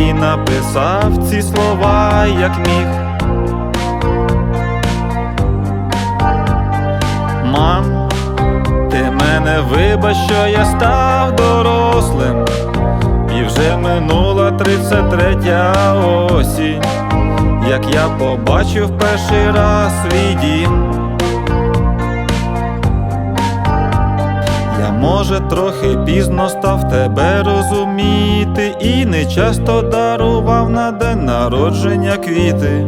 і написав ці слова, як міг. Мам, ти мене вибач, що я став дорослим, і вже минула 33 осінь, як я побачив перший раз свій дім. Може, трохи пізно став тебе розуміти, і не часто дарував на день народження квіти.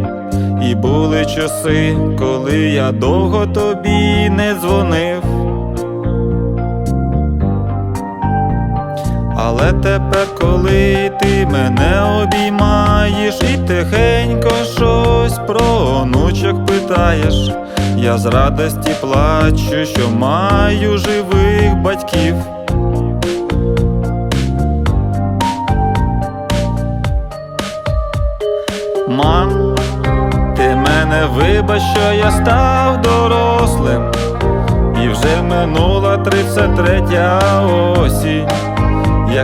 І були часи, коли я довго тобі не дзвонив. Але тепер, коли ти мене обіймаєш і тихенько щось про онучок питаєш, я з радості плачу, що маю живих батьків. Мам, ти мене вибач, що я став дорослим, і вже минула 33 осінь, як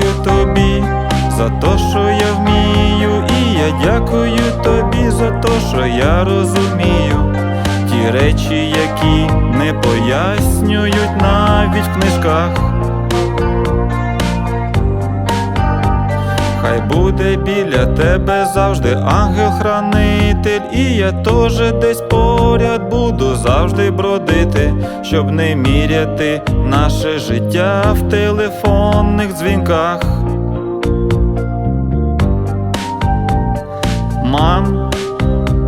Дякую тобі за то, що я вмію, і я дякую тобі за то, що я розумію ті речі, які не пояснюють навіть в книжках. Буде біля тебе завжди ангел-хранитель, і я теж десь поряд буду завжди бродити, щоб не міряти наше життя в телефонних дзвінках. Мам,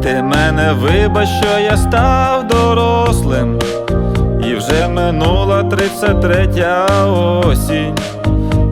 ти мене вибач, що я став дорослим, і вже минула 33 осінь,